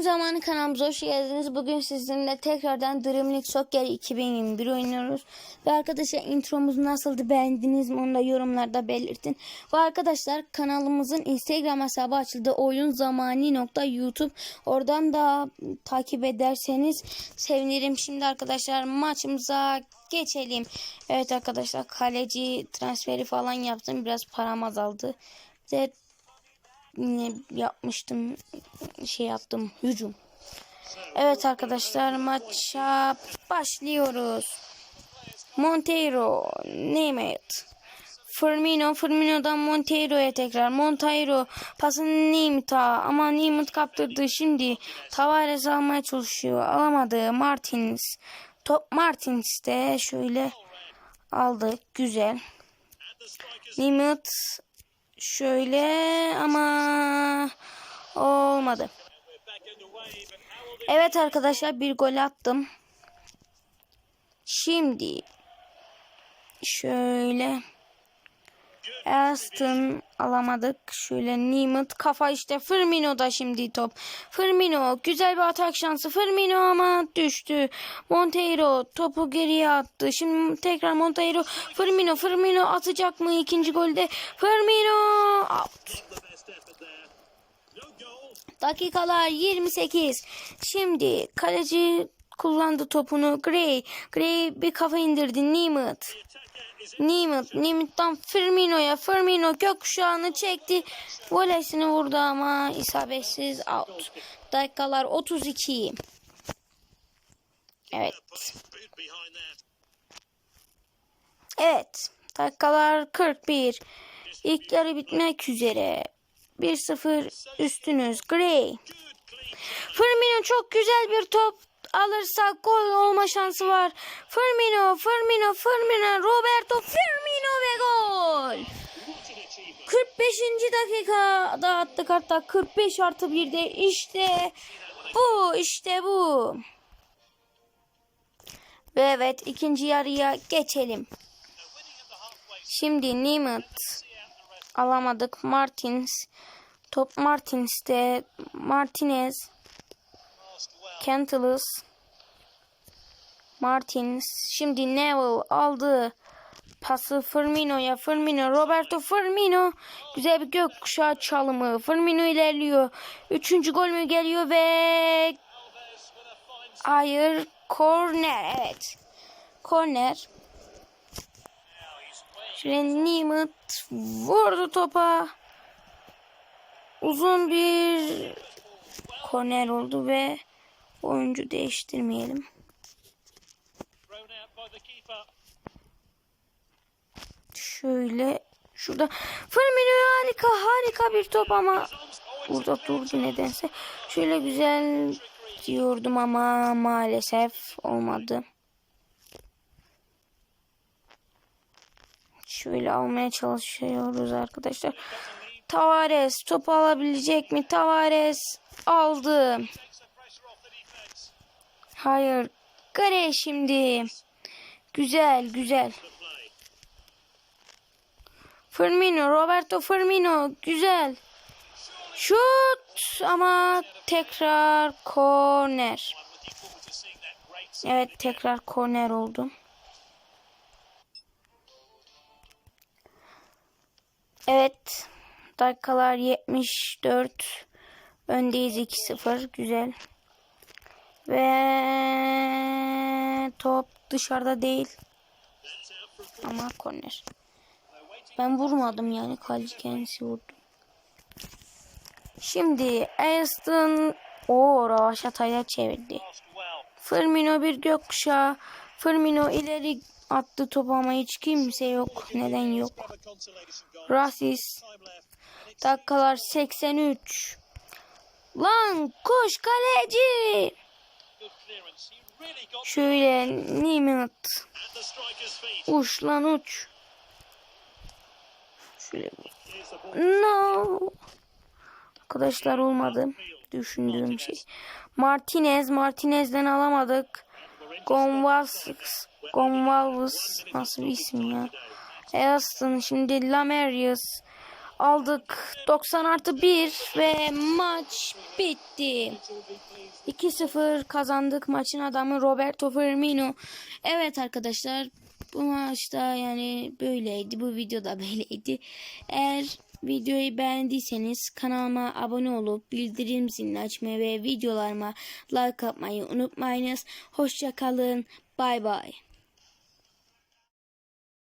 Zamanı kanalımıza hoş geldiniz. Bugün sizinle tekrardan Dream League Soccer 2021 oynuyoruz. Ve arkadaşlar intromuz nasıldı beğendiniz mi onu da yorumlarda belirtin. Ve arkadaşlar kanalımızın Instagram hesabı açıldı. Oyun YouTube. Oradan da takip ederseniz sevinirim. Şimdi arkadaşlar maçımıza geçelim. Evet arkadaşlar kaleci transferi falan yaptım. Biraz param azaldı. Ve ne yapmıştım şey yaptım hücum. Evet arkadaşlar maça başlıyoruz. Monteiro, Nemeth, Firmino, Firmino'dan Monteiro'ya tekrar. Monteiro pasını Nemeth'a ama Nemeth kaptırdı şimdi. Tavares almaya çalışıyor. Alamadı. Martins. Top Martins de şöyle aldı. Güzel. Nemeth Şöyle ama olmadı. Evet arkadaşlar bir gol attım. Şimdi şöyle Aston alamadık. Şöyle Nimit kafa işte Firmino da şimdi top. Firmino güzel bir atak şansı. Firmino ama düştü. Monteiro topu geriye attı. Şimdi tekrar Monteiro. Firmino Firmino atacak mı ikinci golde? Firmino out. Dakikalar 28. Şimdi kaleci kullandı topunu. Gray. Gray bir kafa indirdi. Nimit. Nimit. Nimit'ten Firmino'ya. Firmino gökkuşağını çekti. Volesini vurdu ama isabetsiz out. Dakikalar 32. Evet. Evet. Dakikalar 41. İlk yarı bitmek üzere. 1-0 üstünüz. Gray. Firmino çok güzel bir top alırsa gol olma şansı var. Firmino, Firmino, Firmino, Roberto Firmino ve gol. 45. dakikada attık hatta 45 artı 1'de işte bu işte bu. Ve evet ikinci yarıya geçelim. Şimdi Nimit alamadık. Martins top Martins'te Martinez Kentilus Martins. Şimdi Neville aldı pası Firmino'ya. Firmino Roberto Firmino. Güzel bir gökkuşağı çalımı. Firmino ilerliyor. Üçüncü gol mü geliyor ve hayır korner. Evet korner. Şöyle Nimit vurdu topa. Uzun bir korner oldu ve oyuncu değiştirmeyelim. Şöyle şurada Firmino harika harika bir top ama burada durdu nedense. Şöyle güzel diyordum ama maalesef olmadı. Şöyle almaya çalışıyoruz arkadaşlar. Tavares topu alabilecek mi? Tavares aldı. Hayır. Kare şimdi. Güzel güzel. Firmino, Roberto Firmino güzel. Şut ama tekrar korner. Evet tekrar korner oldu. Evet. Dakikalar 74. Öndeyiz 2-0. Güzel. Ve top dışarıda değil. Ama korner. Ben vurmadım yani kaleci kendisi vurdu. Şimdi Aston o Ravaşata'yla çevirdi. Firmino bir gökkuşağı. Firmino ileri attı topu ama hiç kimse yok. Neden yok? Rasis. Dakikalar 83. Lan koş kaleci. Şöyle Nimit. Uç lan uç. Şöyle. No. Arkadaşlar olmadı. Düşündüğüm şey. Martinez. Martinez'den alamadık. Gonvals. Gonvalves. Nasıl bir isim ya? Aston. Şimdi Lamerius. Aldık. 90 artı 1 ve maç bitti. 2-0 kazandık maçın adamı Roberto Firmino. Evet arkadaşlar bu maçta yani böyleydi. Bu videoda böyleydi. Eğer videoyu beğendiyseniz kanalıma abone olup bildirim zilini açmayı ve videolarıma like atmayı unutmayınız. Hoşça kalın. Bay bay.